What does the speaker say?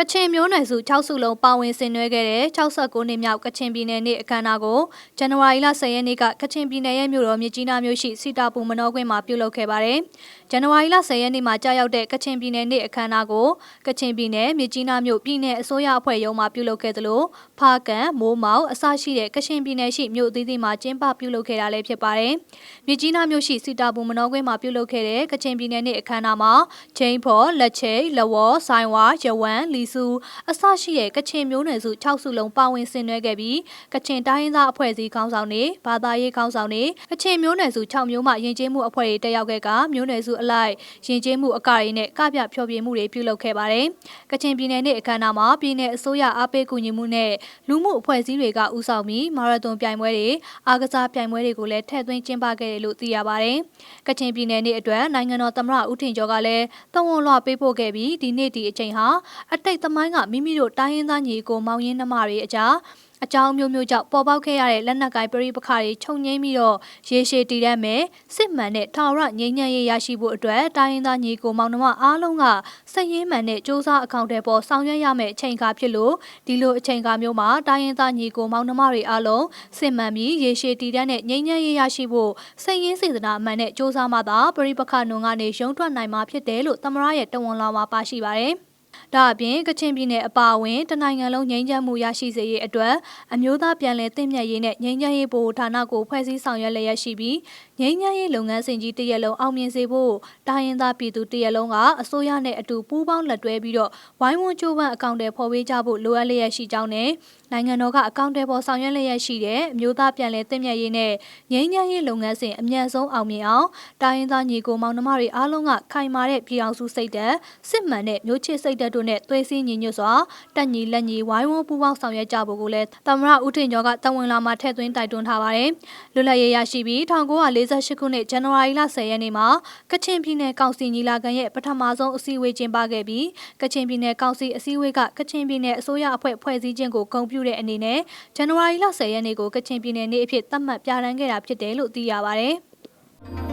ကချင်မျိုးနွယ်စု6စုလုံးပါဝင်ဆင်နွှဲခဲ့တဲ့69နှစ်မြောက်ကချင်ပြည်နယ်နေ့အခမ်းအနားကိုဇန်နဝါရီလ10ရက်နေ့ကကချင်ပြည်နယ်ရဲ့မြို့တော်မြစ်ကြီးနားမြို့ရှိစီတာပူမနောကွင်းမှာပြုလုပ်ခဲ့ပါတယ်။ဇန်နဝါရီလ10ရက်နေ့မှာကြာရောက်တဲ့ကချင်ပြည်နယ်နေ့အခမ်းအနားကိုကချင်ပြည်နယ်မြစ်ကြီးနားမြို့ပြည်내အစိုးရအဖွဲ့ရုံးမှာပြုလုပ်ခဲ့သလိုဖားကန်မိုးမောက်အစရှိတဲ့ကချင်ပြည်နယ်ရှိမြို့အသီးသီးမှာကျင်းပပြုလုပ်ခဲ့တာလည်းဖြစ်ပါတယ်။မြစ်ကြီးနားမြို့ရှိစီတာပူမနောကွင်းမှာပြုလုပ်ခဲ့တဲ့ကချင်ပြည်နယ်နေ့အခမ်းအနားမှာချင်းဖော်လက်ချိတ်လဝေါ်ဆိုင်ဝါရဝမ်လီစုအစရှိတဲ့ကချင်မျိုးနွယ်စု6စုလုံးပါဝင်ဆင်နွှဲခဲ့ပြီးကချင်တိုင်းရင်းသားအဖွဲ့အစည်းခေါင်းဆောင်တွေဘာသာရေးခေါင်းဆောင်တွေကချင်မျိုးနွယ်စု6မျိုးမှယဉ်ကျေးမှုအဖွဲ့တွေတက်ရောက်ခဲ့ကမျိုးနွယ်စုအလိုက်ယဉ်ကျေးမှုအကတွေနဲ့ကပြဖျော်ဖြေမှုတွေပြုလုပ်ခဲ့ပါတယ်။ကချင်ပြည်နယ်နေ့အခမ်းအနားမှာပြည်내အစိုးရအားပေးကူညီမှုနဲ့လူမှုအဖွဲ့အစည်းတွေကဦးဆောင်ပြီးမာရသွန်ပြိုင်ပွဲတွေအားကစားပြိုင်ပွဲတွေကိုလည်းထည့်သွင်းကျင်းပခဲ့တယ်လို့သိရပါတယ်။ကချင်ပြည်နယ်နေ့အတွက်နိုင်ငံတော်သမ္မတဦးထင်ကျော်ကလည်းတဝန်လွှပေးပို့ခဲ့ပြီးဒီနေ့ဒီအချိန်ဟာအတိတ်သမိုင်းကမိမိတို့တိုင်းရင်းသားညီကိုမောင်ရင်းနှမတွေအကြားအကြောင်းမျိုးမျိုးကြောင့်ပေါ်ပေါက်ခဲ့ရတဲ့လက်နက်ကိုင်ပရိပခတွေခြုံငိမ့်ပြီးတော့ရေရှည်တည်ရမယ်စစ်မှန်တဲ့ထာဝရငြိမ်းချမ်းရေးရရှိဖို့အတွက်တိုင်းရင်းသားညီကိုမောင်နှမအားလုံးကစိတ်ရင်းမှန်တဲ့စ조사အကောင့်တွေပေါ်ဆောင်ရွက်ရမယ့်အချိန်အခါဖြစ်လို့ဒီလိုအချိန်အခါမျိုးမှာတိုင်းရင်းသားညီကိုမောင်နှမတွေအားလုံးစစ်မှန်ပြီးရေရှည်တည်တဲ့ငြိမ်းချမ်းရေးရရှိဖို့စိတ်ရင်းစေတနာအမှန်နဲ့စ조사မှသာပရိပခနုံကနေရုံထွက်နိုင်မှာဖြစ်တယ်လို့သမရရဲ့တဝန်လာမှာပါရှိပါတယ် ဒါအပြင်ကချင်ပြည်နယ်အပါအဝင်တနိုင်ငံလုံးငြိမ်းချမ်းမှုရရှိစေရေးအတွက်အမျိုးသားပြန်လည်တင့်မြတ်ရေးနဲ့ငြိမ်းချမ်းရေးဗဟိုဌာနကိုဖွဲ့စည်းဆောင်ရွက်လျက်ရှိပြီးငြိမ်းချမ်းရေးလုပ်ငန်းစဉ်ကြီးတရက်လုံးအောင်မြင်စေဖို့တိုင်းရင်းသားပြည်သူတရက်လုံးကအစိုးရနဲ့အတူပူးပေါင်းလက်တွဲပြီးတော့ဝိုင်းဝန်းကြိုးပမ်းအကောင့်တွေဖော်ပေးကြဖို့လိုအပ်လျက်ရှိကြောင်းနဲ့နိုင်ငံတော်ကအကောင့်တွေပေါ်ဆောင်ရွက်လျက်ရှိတဲ့အမျိုးသားပြန်လည်တင့်မြတ်ရေးနဲ့ငြိမ်းချမ်းရေးလုပ်ငန်းစဉ်အမြန်ဆုံးအောင်မြင်အောင်တိုင်းရင်းသားညီကိုမောင်နှမတွေအားလုံးကခိုင်မာတဲ့ပြည်အောင်စုစိတ်ဓာတ်စစ်မှန်တဲ့မျိုးချစ်စိတ်ဓာတ်တို့နဲ့သွေးစည်းညီညွတ်စွာတက်ညီလက်ညီဝိုင်းဝန်းပူးပေါင်းဆောင်ရွက်ကြဖို့ကိုလည်းသမရဦးထင်ကျော်ကတဝန်လာမှာထည့်သွင်းတိုက်တွန်းထားပါတယ်။လွတ်လပ်ရေးရရှိပြီး1948ခုနှစ်ဇန်နဝါရီလ10ရက်နေ့မှာကချင်ပြည်နယ်ကောင်စီညီလာခံရဲ့ပထမဆုံးအစည်းအဝေးကျင်းပခဲ့ပြီးကချင်ပြည်နယ်ကောင်စီအစည်းအဝေးကကချင်ပြည်နယ်အစိုးရအဖွဲ့ဖွဲ့စည်းခြင်းကိုဂုဏ်ပြုတဲ့အနေနဲ့ဇန်နဝါရီလ10ရက်နေ့ကိုကချင်ပြည်နယ်နေ့အဖြစ်သတ်မှတ်ပြဋ္ဌာန်းခဲ့တာဖြစ်တယ်လို့သိရပါတယ်။